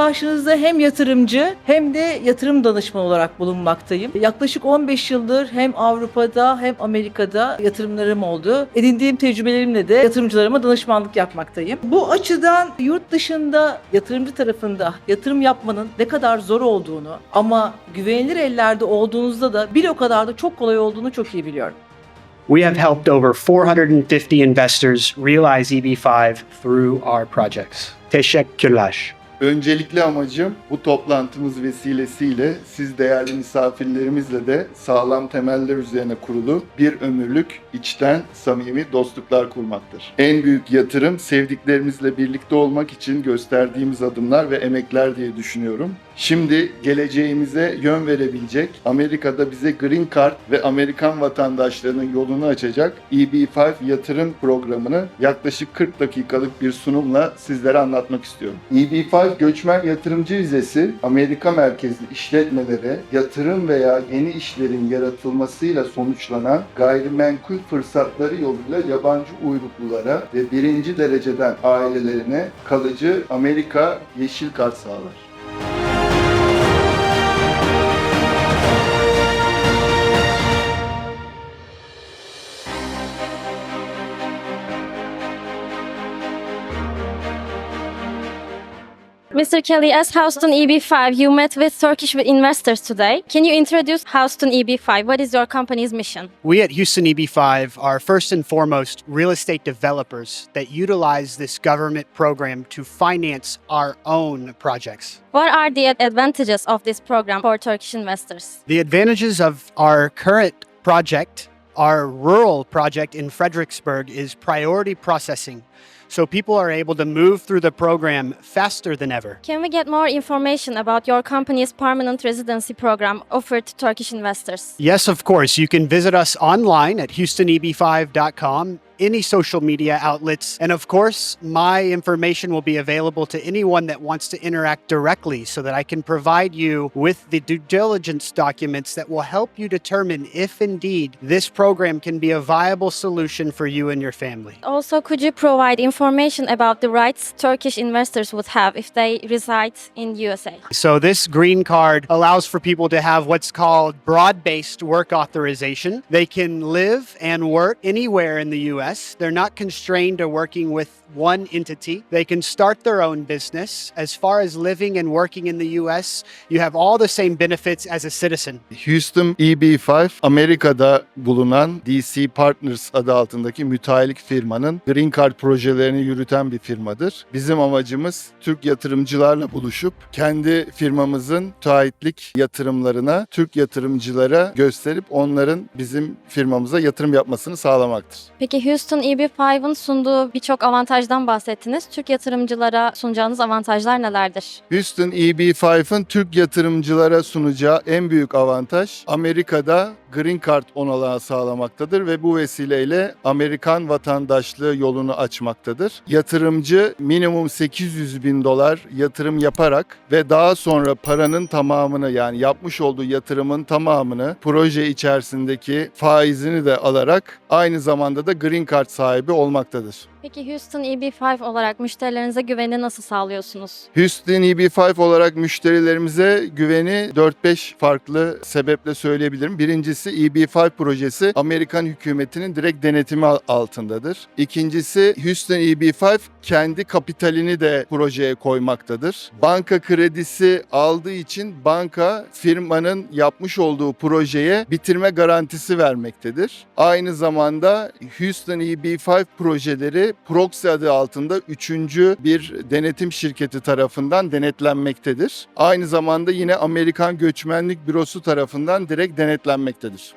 karşınızda hem yatırımcı hem de yatırım danışmanı olarak bulunmaktayım. Yaklaşık 15 yıldır hem Avrupa'da hem Amerika'da yatırımlarım oldu. Edindiğim tecrübelerimle de yatırımcılarıma danışmanlık yapmaktayım. Bu açıdan yurt dışında yatırımcı tarafında yatırım yapmanın ne kadar zor olduğunu ama güvenilir ellerde olduğunuzda da bir o kadar da çok kolay olduğunu çok iyi biliyorum. We have helped over 450 investors realize EB5 through our projects. Teşekkürler. Öncelikli amacım bu toplantımız vesilesiyle siz değerli misafirlerimizle de sağlam temeller üzerine kurulu bir ömürlük içten samimi dostluklar kurmaktır. En büyük yatırım sevdiklerimizle birlikte olmak için gösterdiğimiz adımlar ve emekler diye düşünüyorum. Şimdi geleceğimize yön verebilecek, Amerika'da bize Green Card ve Amerikan vatandaşlarının yolunu açacak EB5 yatırım programını yaklaşık 40 dakikalık bir sunumla sizlere anlatmak istiyorum. EB5 göçmen yatırımcı vizesi Amerika merkezli işletmelere yatırım veya yeni işlerin yaratılmasıyla sonuçlanan gayrimenkul fırsatları yoluyla yabancı uyruklulara ve birinci dereceden ailelerine kalıcı Amerika yeşil kart sağlar. Mr. Kelly, as Houston EB5, you met with Turkish investors today. Can you introduce Houston EB5? What is your company's mission? We at Houston EB5 are first and foremost real estate developers that utilize this government program to finance our own projects. What are the advantages of this program for Turkish investors? The advantages of our current project, our rural project in Fredericksburg, is priority processing. So people are able to move through the program faster than ever. Can we get more information about your company's permanent residency program offered to Turkish investors? Yes, of course. You can visit us online at houstoneb5.com, any social media outlets, and of course, my information will be available to anyone that wants to interact directly so that I can provide you with the due diligence documents that will help you determine if indeed this program can be a viable solution for you and your family. Also, could you provide information about the rights Turkish investors would have if they reside in USA? So, this green card allows for people to have what's called broad based work authorization. They can live and work anywhere in the US. They're not constrained to working with one entity. They can start their own business. As far as living and working in the US, you have all the same benefits as a citizen. Houston EB5 Amerika'da bulunan DC Partners adı altındaki müteahhitlik firmanın Green Card projelerini yürüten bir firmadır. Bizim amacımız Türk yatırımcılarla buluşup kendi firmamızın müteahhitlik yatırımlarına Türk yatırımcılara gösterip onların bizim firmamıza yatırım yapmasını sağlamaktır. Peki Houston EB5'ın sunduğu birçok avantajdan bahsettiniz. Türk yatırımcılara sunacağınız avantajlar nelerdir? Houston EB5'ın Türk yatırımcılara sunacağı en büyük avantaj Amerika'da Green Card onalağı sağlamaktadır ve bu vesileyle Amerikan vatandaşlığı yolunu açmaktadır. Yatırımcı minimum 800 bin dolar yatırım yaparak ve daha sonra paranın tamamını yani yapmış olduğu yatırımın tamamını proje içerisindeki faizini de alarak aynı zamanda da Green Card sahibi olmaktadır. Peki Houston EB5 olarak müşterilerinize güveni nasıl sağlıyorsunuz? Houston EB5 olarak müşterilerimize güveni 4-5 farklı sebeple söyleyebilirim. Birincisi EB5 projesi Amerikan hükümetinin direkt denetimi al- altındadır. İkincisi Houston EB5 kendi kapitalini de projeye koymaktadır. Banka kredisi aldığı için banka firmanın yapmış olduğu projeye bitirme garantisi vermektedir. Aynı zamanda Houston EB5 projeleri proxy adı altında üçüncü bir denetim şirketi tarafından denetlenmektedir. Aynı zamanda yine Amerikan Göçmenlik Bürosu tarafından direkt denetlenmektedir.